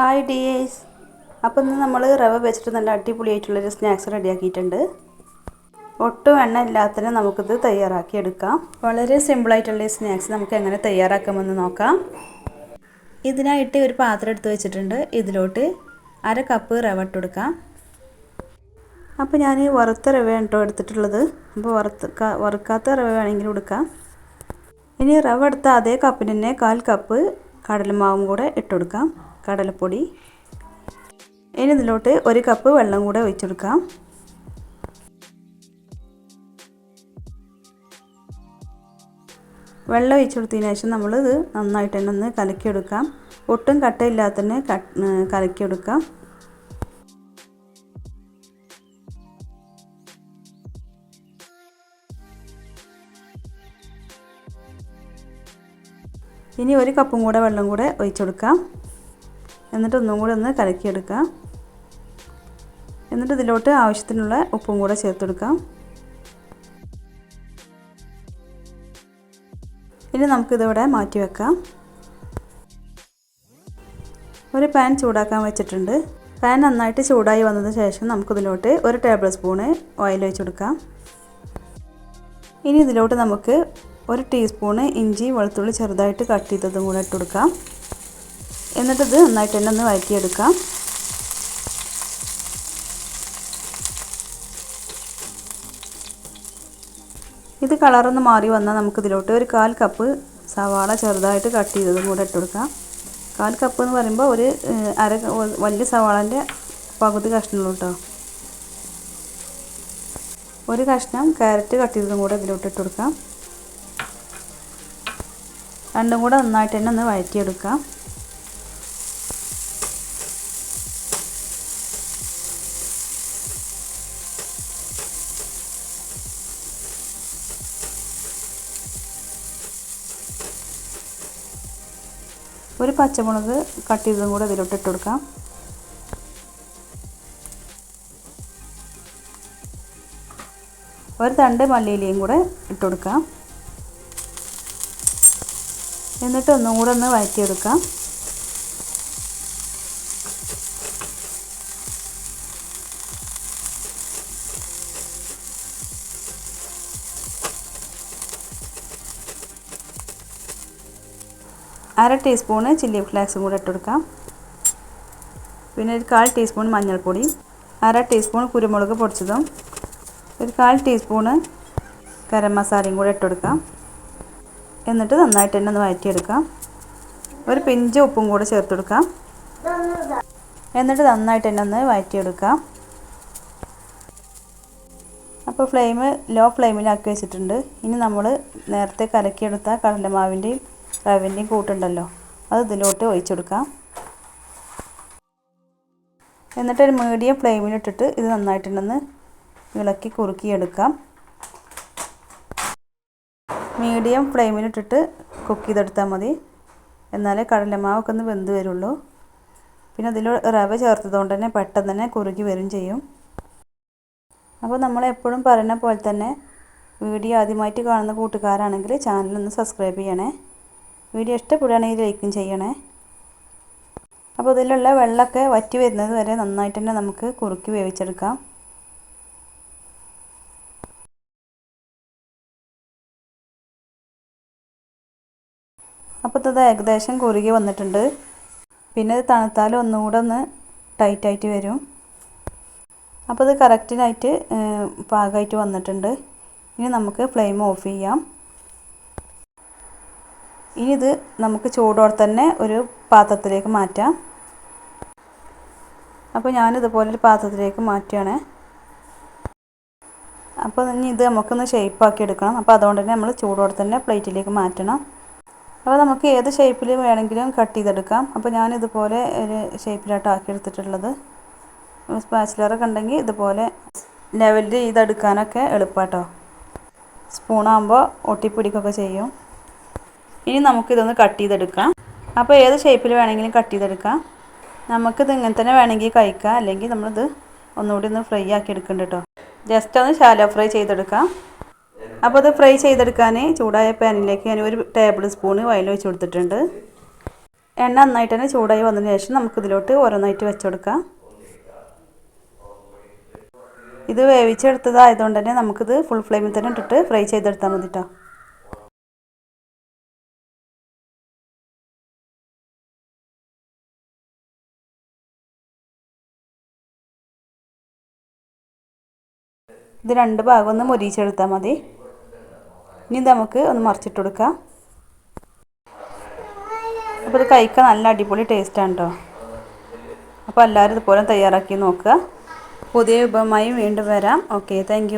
Hi ഡിയേസ് അപ്പോൾ ഇന്ന് നമ്മൾ റവ വെച്ചിട്ട് നല്ല അടിപൊളിയായിട്ടുള്ളൊരു സ്നാക്സ് റെഡിയാക്കിയിട്ടുണ്ട്. ഒട്ടും എണ്ണ ഇല്ലാത്തതിന് നമുക്കിത് തയ്യാറാക്കി എടുക്കാം. വളരെ സിമ്പിളായിട്ടുള്ള ഈ സ്നാക്സ് നമുക്ക് എങ്ങനെ തയ്യാറാക്കാമെന്ന് നോക്കാം. ഇതിനായിട്ട് ഒരു പാത്രം എടുത്ത് വെച്ചിട്ടുണ്ട്. ഇതിലോട്ട് അര കപ്പ് റവ ഇട്ട് കൊടുക്കാം. അപ്പോൾ ഞാൻ വറുത്ത റവയാണ് കേട്ടോ എടുത്തിട്ടുള്ളത്. അപ്പോൾ വറുത്ത് വറുക്കാത്ത റവ വേണമെങ്കിൽ എടുക്കാം ഇനി റവ എടുത്ത അതേ കപ്പിന് തന്നെ കാൽ കപ്പ് കടലമാവും കൂടെ ഇട്ട് കൊടുക്കാം. കടലപ്പൊടി. ഇനി ഇതിലോട്ട് ഒരു കപ്പ് വെള്ളം കൂടെ ഒഴിച്ചെടുക്കാം. വെള്ളം ഒഴിച്ചു ശേഷം ശേഷം ഇത് നന്നായിട്ട് തന്നെ ഒന്ന് കലക്കിയെടുക്കാം. ഒട്ടും കട്ടയില്ലാത്ത തന്നെ കലക്കിയെടുക്കാം. ഇനി ഒരു കപ്പും കൂടെ വെള്ളം കൂടെ ഒഴിച്ചു കൊടുക്കാം എന്നിട്ട് ഒന്നും കൂടെ ഒന്ന് കലക്കിയെടുക്കാം എന്നിട്ട് ഇതിലോട്ട് ആവശ്യത്തിനുള്ള ഉപ്പും കൂടെ ചേർത്തെടുക്കാം ഇനി നമുക്കിതിവിടെ മാറ്റി വെക്കാം. ഒരു പാൻ ചൂടാക്കാൻ വെച്ചിട്ടുണ്ട്. പാൻ നന്നായിട്ട് ചൂടായി വന്നതിന് ശേഷം നമുക്കിതിലോട്ട് ഒരു ടേബിൾ സ്പൂണ് ഓയിൽ ഒഴിച്ച് കൊടുക്കാം. ഇനി ഇതിലോട്ട് നമുക്ക് ഒരു ടീസ്പൂണ് ഇഞ്ചി വെളുത്തുള്ളി ചെറുതായിട്ട് കട്ട് ചെയ്തതും കൂടെ ഇട്ട് കൊടുക്കാം. എന്നിട്ടിത് നന്നായിട്ട് തന്നെ ഒന്ന് വഴറ്റിയെടുക്കാം. ഇത് കളറൊന്ന് മാറി വന്നാൽ നമുക്കിതിലോട്ട് ഒരു കാൽ കപ്പ് സവാള ചെറുതായിട്ട് കട്ട് ചെയ്തതും കൂടെ ഇട്ട് കാൽ കപ്പ് എന്ന് പറയുമ്പോൾ ഒരു അര വലിയ സവാളന്റെ പകുതി കഷ്ണമുള്ളൂ കേട്ടോ ഒരു കഷ്ണം ക്യാരറ്റ് കട്ട് ചെയ്തതും കൂടെ ഇതിലോട്ട് ഇട്ട് രണ്ടും കൂടെ നന്നായിട്ട് തന്നെ ഒന്ന് വഴറ്റിയെടുക്കാം. ഒരു പച്ചമുളക് കട്ട് ചെയ്തതും കൂടെ ഇതിലോട്ട് ഇട്ട് കൊടുക്കാം. ഒരു തണ്ട് മല്ലിയിലയും കൂടെ ഇട്ട് കൊടുക്കാം. എന്നിട്ട് ഒന്നും കൂടെ ഒന്ന് വഴറ്റിയെടുക്കാം. അര ടീസ്പൂണ് ചില്ലി ഫ്ലേക്സും കൂടെ ഇട്ട് കൊടുക്കാം. പിന്നെ ഒരു കാൽ ടീസ്പൂൺ മഞ്ഞൾപ്പൊടി അര ടീസ്പൂൺ കുരുമുളക് പൊടിച്ചതും ഒരു കാൽ ടീസ്പൂണ് ഗരം മസാലയും കൂടെ ഇട്ട് കൊടുക്കാം. എന്നിട്ട് നന്നായിട്ട് തന്നെ ഒന്ന് വഴറ്റിയെടുക്കാം. ഒരു പിഞ്ച് ഉപ്പും കൂടെ ചേർത്ത് കൊടുക്കാം. എന്നിട്ട് നന്നായിട്ട് തന്നെ ഒന്ന് വഴറ്റിയെടുക്കാം. അപ്പോൾ ഫ്ലെയിം ലോ ഫ്ലെയിമിലാക്കി വെച്ചിട്ടുണ്ട്. ഇനി നമ്മൾ നേരത്തെ കലക്കിയെടുത്ത കടലമാവിന്റെയും റവിന്റെയും കൂട്ടുണ്ടല്ലോ. അത് ഇതിലോട്ട് ഒഴിച്ചെടുക്കാം എന്നിട്ട് ഒരു മീഡിയം ഫ്ലെയിമിലിട്ടിട്ട് ഇത് നന്നായിട്ടുണ്ടെന്ന് ഇളക്കി കുറുക്കിയെടുക്കാം. മീഡിയം ഫ്ലെയിമിലിട്ടിട്ട് കുക്ക് ചെയ്തെടുത്താൽ മതി. എന്നാലേ കടലമാവൊക്കെ ഒന്ന് വെന്ത് വരുള്ളൂ. പിന്നെ അതിൽ റവ ചേർത്തതുകൊണ്ട് തന്നെ പെട്ടെന്ന് തന്നെ കുറുകി വരും ചെയ്യും. അപ്പോൾ നമ്മൾ എപ്പോഴും പറയുന്ന പോലെ തന്നെ വീഡിയോ ആദ്യമായിട്ട് കാണുന്ന കൂട്ടുകാരാണെങ്കിൽ ചാനലൊന്ന് സബ്സ്ക്രൈബ് ചെയ്യണേ. വീഡിയോ ഇഷ്ടപ്പെടുകയാണെങ്കിൽ ലൈക്കും ചെയ്യണേ. അപ്പോൾ ഇതിലുള്ള വെള്ളമൊക്കെ വറ്റി വരുന്നത് വരെ നന്നായിട്ട് തന്നെ നമുക്ക് കുറുക്കി വേവിച്ചെടുക്കാം. അപ്പോൾ ഇത് ഏകദേശം കുറുകി വന്നിട്ടുണ്ട്. പിന്നെ ഇത് തണുത്താലും ഒന്നുകൂടെ ഒന്ന് ടൈറ്റായിട്ട് വരും. അപ്പോൾ ഇത് കറക്റ്റിനായിട്ട് പാകമായിട്ട് വന്നിട്ടുണ്ട്. ഇനി നമുക്ക് ഫ്ലെയിം ഓഫ് ചെയ്യാം. ഇനി ഇത് നമുക്ക് ചൂടോടെ തന്നെ ഒരു പാത്രത്തിലേക്ക് മാറ്റാം. അപ്പോൾ ഞാനിതുപോലെ ഒരു പാത്രത്തിലേക്ക് മാറ്റുകയാണ്. അപ്പോൾ ഇനി ഇത് നമുക്കൊന്ന് ഷേപ്പാക്കി എടുക്കണം. അപ്പോൾ അതുകൊണ്ട് തന്നെ നമ്മൾ ചൂടോടെ തന്നെ പ്ലേറ്റിലേക്ക് മാറ്റണം. അപ്പോൾ നമുക്ക് ഏത് ഷേപ്പിൽ വേണമെങ്കിലും കട്ട് ചെയ്തെടുക്കാം. അപ്പോൾ ഞാൻ ഇതുപോലെ ഒരു ഷേപ്പിലായിട്ട് ആക്കി എടുത്തിട്ടുള്ളത്. സ്പാച്ചിലറൊക്കെ ഉണ്ടെങ്കിൽ ഇതുപോലെ ലെവലിൽ ചെയ്തെടുക്കാനൊക്കെ എളുപ്പമാട്ടോ സ്പൂണാകുമ്പോൾ ഒട്ടിപ്പിടിക്കൊക്കെ ചെയ്യും. ഇനി നമുക്കിതൊന്ന് കട്ട് ചെയ്തെടുക്കാം. അപ്പോൾ ഏത് ഷേപ്പിൽ വേണമെങ്കിലും കട്ട് ചെയ്തെടുക്കാം. നമുക്കിത് ഇങ്ങനെ തന്നെ വേണമെങ്കിൽ കഴിക്കാം. അല്ലെങ്കിൽ നമ്മളിത് ഒന്നുകൂടി ഒന്ന് ഫ്രൈ ആക്കി എടുക്കണ്ട കേട്ടോ ജസ്റ്റ് ഒന്ന് ശാലോ ഫ്രൈ ചെയ്തെടുക്കാം. അപ്പോൾ അത് ഫ്രൈ ചെയ്തെടുക്കാൻ ചൂടായ പാനിലേക്ക് ഞാൻ ഒരു ടേബിൾ സ്പൂൺ വയൽ വെച്ച് കൊടുത്തിട്ടുണ്ട്. എണ്ണ നന്നായിട്ട് തന്നെ ചൂടായി വന്നതിന് ശേഷം നമുക്കിതിലോട്ട് ഓരോന്നായിട്ട് വെച്ചെടുക്കാം ഇത് വേവിച്ചെടുത്തതായതുകൊണ്ട് തന്നെ നമുക്കിത് ഫുൾ ഫ്ലെയിമിൽ തന്നെ ഇട്ടിട്ട് ഫ്രൈ ചെയ്തെടുത്താൽ മതി കേട്ടോ ഇത് രണ്ട് ഭാഗം ഒന്ന് മുരിച്ചെടുത്താൽ മതി. ഇനി നമുക്ക് ഒന്ന് മറിച്ചിട്ട് കൊടുക്കാം. അപ്പോൾ ഇത് കഴിക്കാൻ നല്ല അടിപൊളി ടേസ്റ്റാണ് കേട്ടോ അപ്പോൾ എല്ലാവരും ഇതുപോലെ തയ്യാറാക്കി നോക്കുക. പുതിയ വിഭവമായി വീണ്ടും വരാം. Okay thank